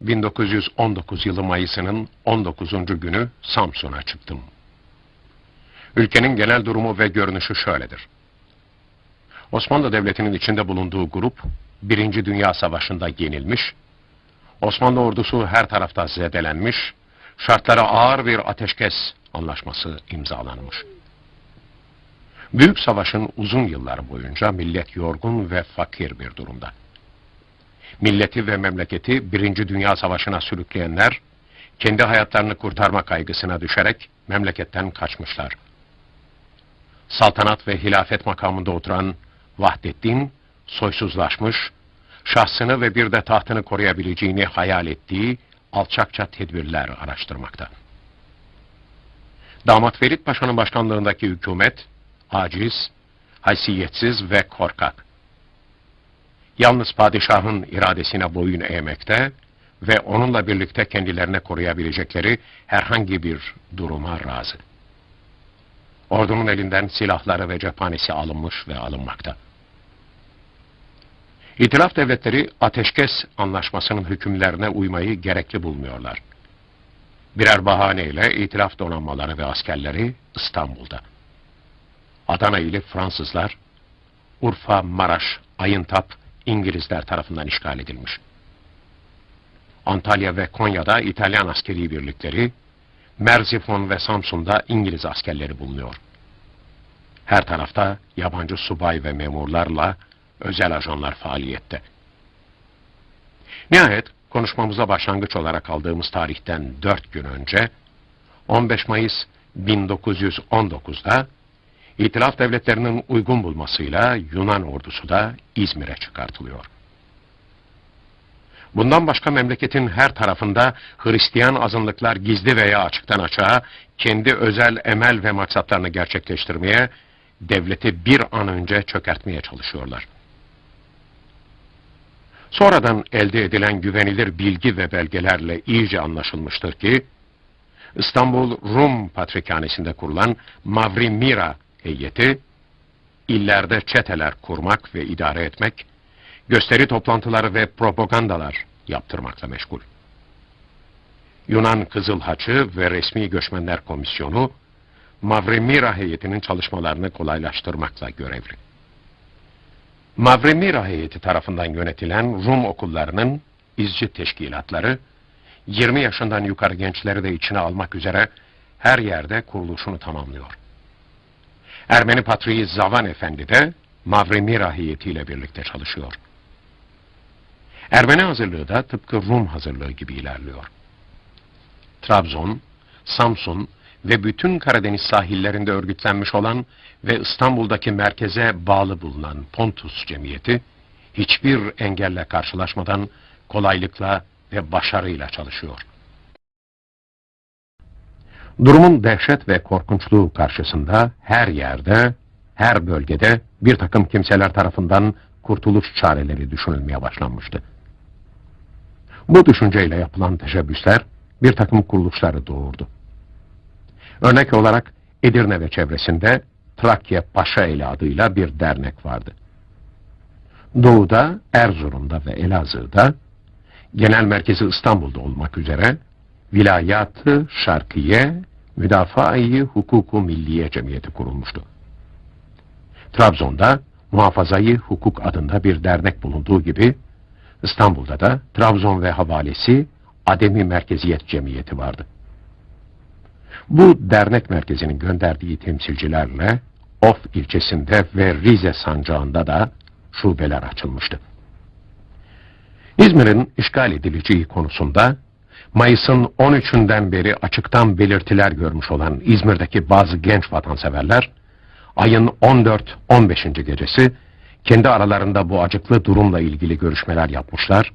1919 yılı Mayıs'ının 19. günü Samsun'a çıktım. Ülkenin genel durumu ve görünüşü şöyledir. Osmanlı Devleti'nin içinde bulunduğu grup, Birinci Dünya Savaşı'nda yenilmiş, Osmanlı ordusu her tarafta zedelenmiş, şartlara ağır bir ateşkes anlaşması imzalanmış. Büyük savaşın uzun yılları boyunca millet yorgun ve fakir bir durumda. Milleti ve memleketi Birinci Dünya Savaşı'na sürükleyenler, kendi hayatlarını kurtarma kaygısına düşerek memleketten kaçmışlar. Saltanat ve hilafet makamında oturan Vahdettin, soysuzlaşmış, şahsını ve bir de tahtını koruyabileceğini hayal ettiği alçakça tedbirler araştırmakta. Damat Ferit Paşa'nın başkanlığındaki hükümet, aciz, haysiyetsiz ve korkak. Yalnız padişahın iradesine boyun eğmekte ve onunla birlikte kendilerine koruyabilecekleri herhangi bir duruma razı. Ordunun elinden silahları ve cephanesi alınmış ve alınmakta. İtilaf devletleri ateşkes anlaşmasının hükümlerine uymayı gerekli bulmuyorlar. Birer bahaneyle itilaf donanmaları ve askerleri İstanbul'da. Adana ili Fransızlar, Urfa, Maraş, Ayıntap İngilizler tarafından işgal edilmiş. Antalya ve Konya'da İtalyan askeri birlikleri, Merzifon ve Samsun'da İngiliz askerleri bulunuyor. Her tarafta yabancı subay ve memurlarla özel ajanlar faaliyette. Nihayet konuşmamıza başlangıç olarak aldığımız tarihten 4 gün önce 15 Mayıs 1919'da İtilaf devletlerinin uygun bulmasıyla Yunan ordusu da İzmir'e çıkartılıyor. Bundan başka memleketin her tarafında Hristiyan azınlıklar gizli veya açıktan açığa kendi özel emel ve maksatlarını gerçekleştirmeye, devleti bir an önce çökertmeye çalışıyorlar. Sonradan elde edilen güvenilir bilgi ve belgelerle iyice anlaşılmıştır ki, İstanbul Rum Patrikhanesi'nde kurulan Mavri Mira heyeti, illerde çeteler kurmak ve idare etmek, gösteri toplantıları ve propagandalar yaptırmakla meşgul. Yunan Kızıl Haçı ve Resmi Göçmenler Komisyonu, Mavremira heyetinin çalışmalarını kolaylaştırmakla görevli. Mavremira heyeti tarafından yönetilen Rum okullarının izci teşkilatları, 20 yaşından yukarı gençleri de içine almak üzere her yerde kuruluşunu tamamlıyor. Ermeni Patriği Zavan Efendi de Mavremira heyetiyle birlikte çalışıyor. Ermeni hazırlığı da tıpkı Rum hazırlığı gibi ilerliyor. Trabzon, Samsun ve bütün Karadeniz sahillerinde örgütlenmiş olan ve İstanbul'daki merkeze bağlı bulunan Pontus Cemiyeti, hiçbir engelle karşılaşmadan kolaylıkla ve başarıyla çalışıyor. Durumun dehşet ve korkunçluğu karşısında her yerde, her bölgede bir takım kimseler tarafından kurtuluş çareleri düşünülmeye başlanmıştı. Bu düşünceyle yapılan teşebbüsler bir takım kuruluşları doğurdu. Örnek olarak Edirne ve çevresinde Trakya Paşaeli adıyla bir dernek vardı. Doğuda, Erzurum'da ve Elazığ'da, genel merkezi İstanbul'da olmak üzere Vilayatı Şarkiye Müdafaa-i Hukuku Milliye Cemiyeti kurulmuştu. Trabzon'da Muhafazayı Hukuk adında bir dernek bulunduğu gibi İstanbul'da da Trabzon ve havalesi Ademi Merkeziyet Cemiyeti vardı. Bu dernek merkezinin gönderdiği temsilcilerle Of ilçesinde ve Rize sancağında da şubeler açılmıştı. İzmir'in işgal edileceği konusunda Mayıs'ın 13'ünden beri açıktan belirtiler görmüş olan İzmir'deki bazı genç vatanseverler, ayın 14-15. gecesi kendi aralarında bu acıklı durumla ilgili görüşmeler yapmışlar.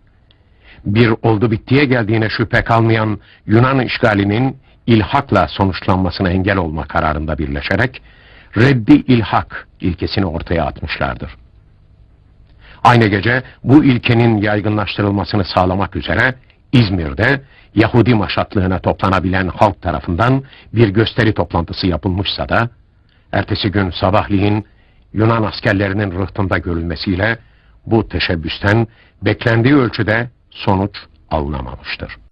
Bir oldu bittiye geldiğine şüphe kalmayan Yunan işgalinin ilhakla sonuçlanmasına engel olma kararında birleşerek reddi ilhak ilkesini ortaya atmışlardır. Aynı gece bu ilkenin yaygınlaştırılmasını sağlamak üzere İzmir'de Yahudi maşatlığına toplanabilen halk tarafından bir gösteri toplantısı yapılmışsa da, ertesi gün sabahleyin Yunan askerlerinin rıhtında görülmesiyle bu teşebbüsten beklendiği ölçüde sonuç alınamamıştır.